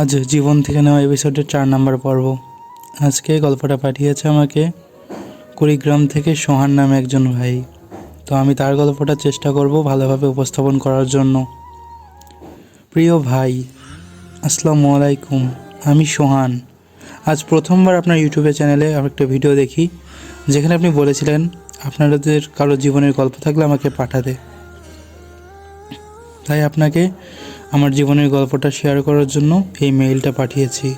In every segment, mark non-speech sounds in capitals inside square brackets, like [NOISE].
আজ জীবন থেকে নেওয়া এপিসোডের চার নাম্বার পর্ব। আজকে গল্পটা পাঠিয়েছে আমাকে কুড়িগ্রাম থেকে সোহান নামে একজন ভাই। তো আমি তার গল্পটা চেষ্টা করব ভালোভাবে উপস্থাপন করার জন্য। প্রিয় ভাই, আসসালামু আলাইকুম। আমি সোহান। আজ প্রথমবার আপনার ইউটিউবে চ্যানেলে আমি একটা ভিডিও দেখি, যেখানে আপনি বলেছিলেন আপনাদের কারও জীবনের গল্প থাকলে আমাকে পাঠাতে। তাই আপনাকে আমার জীবনের গল্পটা শেয়ার করার জন্য এই মেইলটা পাঠিয়েছি।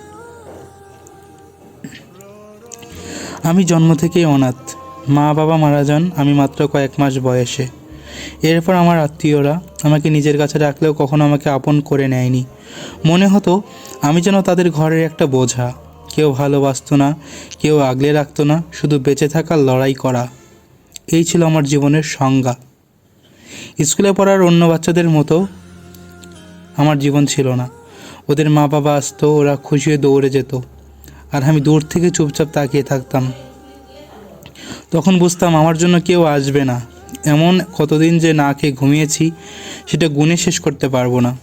আমি জন্ম থেকেই অনাথ। মা বাবা মারা যান আমি মাত্র কয়েক মাস বয়সে। এরপর আমার আত্মীয়রা আমাকে নিজের কাছে রাখলেও কখনো আমাকে আপন করে নেয়নি। মনে হতো আমি যেন তাদের ঘরের একটা বোঝা। কেউ ভালোবাসতো না, কেউ আগলে রাখতো না, শুধু বেঁচে থাকার লড়াই করা। এই ছিল আমার জীবনের সংজ্ঞা। স্কুলে পড়ার অন্য বাচ্চাদের মতো আমার জীবন ছিল না। ওদের মা বাবা আসতো, ওরা খুশি হয়ে দৌড়ে যেত। আর আমি দূর থেকে চুপচাপ তাকিয়ে থাকতাম। তখন বুঝতাম আমার জন্য কেউ আসবে না। এমন কতদিন যে না খেয়ে ঘুমিয়েছি, সেটা গুণে শেষ করতে পারব না।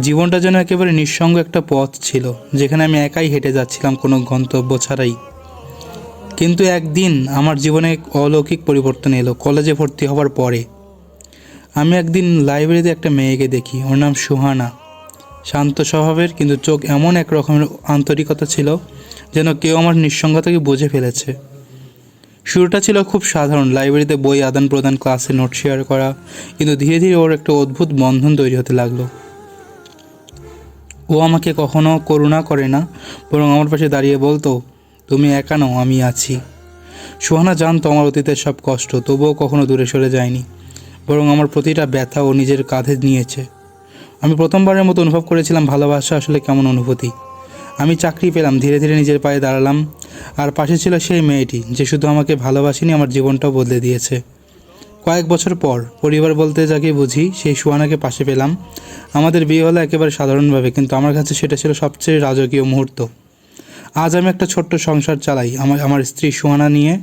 জীবনটা যেন একেবারে নিঃসঙ্গ একটা পথ ছিল, যেখানে আমি একাই হেঁটে যাচ্ছিলাম কোনো গন্তব্য ছাড়াই। কিন্তু একদিন আমার জীবনে এক অলৌকিক পরিবর্তন এলো, কলেজে ভর্তি হওয়ার পরে। আমি একদিন লাইব্রেরিতে একটা মেয়েকে দেখি, ওর নাম সুহানা। শান্ত স্বভাবের, কিন্তু চোখ এমন এক রকমের আন্তরিকতা ছিল যেন কেউ আমার নিঃসঙ্গতাকে বুঝে ফেলেছে। শুরুটা ছিল খুব সাধারণ, লাইব্রেরিতে বই আদান প্রদান, ক্লাসে নোট শেয়ার করা, কিন্তু ধীরে ধীরে ওর একটা অদ্ভুত বন্ধন তৈরি হতে লাগল। ও আমাকে কখনো করুণা করে না, বরং আমার পাশে দাঁড়িয়ে বলতো, তুমি একা নও, আমি আছি। সুহানা জানতো আমার অতীতের সব কষ্ট, তবুও কখনো দূরে সরে যায়নি। বরং আমার প্রতিটা ব্যথা ও নিজের কাঁধে নিয়েছে। আমি প্রথমবারের মতো অনুভব করেছিলাম ভালোবাসা আসলে কেমন অনুভূতি। আমি চাকরি পেলাম, ধীরে ধীরে নিজের পায়ে দাঁড়ালাম, আর পাশে ছিল সেই মেয়েটি, যে শুধু আমাকে ভালোবাসেনি, আমার জীবনটাও বদলে দিয়েছে। কয়েক বছর পর, পরিবার বলতে যাকে বুঝি, সেই সুহানাকে পাশে পেলাম। আমাদের বিয়ে হলো একেবারে সাধারণভাবে, কিন্তু আমার কাছে সেটা ছিল সবচেয়ে রাজকীয় মুহূর্ত। আজ আমি একটা ছোট্ট সংসার চালাই, আমার আমার স্ত্রী সুহানা নিয়ে।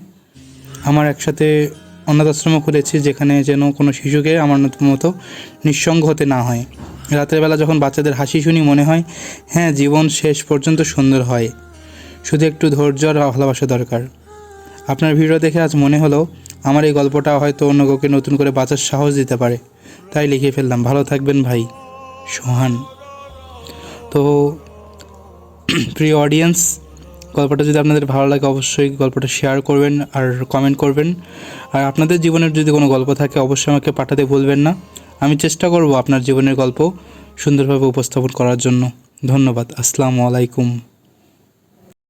আমার একসাথে অনাথ আশ্রম খুলেছি, যেখানে যেন কোনো শিশুকে আমার মতো নিঃসঙ্গ হতে না হয়। রাতের বেলা যখন বাচ্চাদের হাসি শুনি মনে হয় হ্যাঁ জীবন শেষ পর্যন্ত সুন্দর হয়। শুধু একটু ধৈর্য আর ভালোবাসা দরকার। আপনার ভিডিও দেখে আজ মনে হলো, আমার এই গল্পটা হয়তো অন্য কাউকে নতুন করে বাঁচার সাহস দিতে পারে। তাই লিখে ফেললাম। ভালো থাকবেন ভাই, সোহান। তো, [CLEARS THROAT] প্রিয় অডিয়েন্স গল্পটা যদি আপনাদের ভালো লাগে, অবশ্যই গল্পটা শেয়ার করবেন আর কমেন্ট করবেন। আর আপনাদের জীবনের যদি কোনো গল্প থাকে, অবশ্যই আমাকে পাঠাতে ভুলবেন না। আমি চেষ্টা করব আপনার জীবনের গল্প সুন্দরভাবে উপস্থাপন করার জন্য। ধন্যবাদ। আসসালামু আলাইকুম।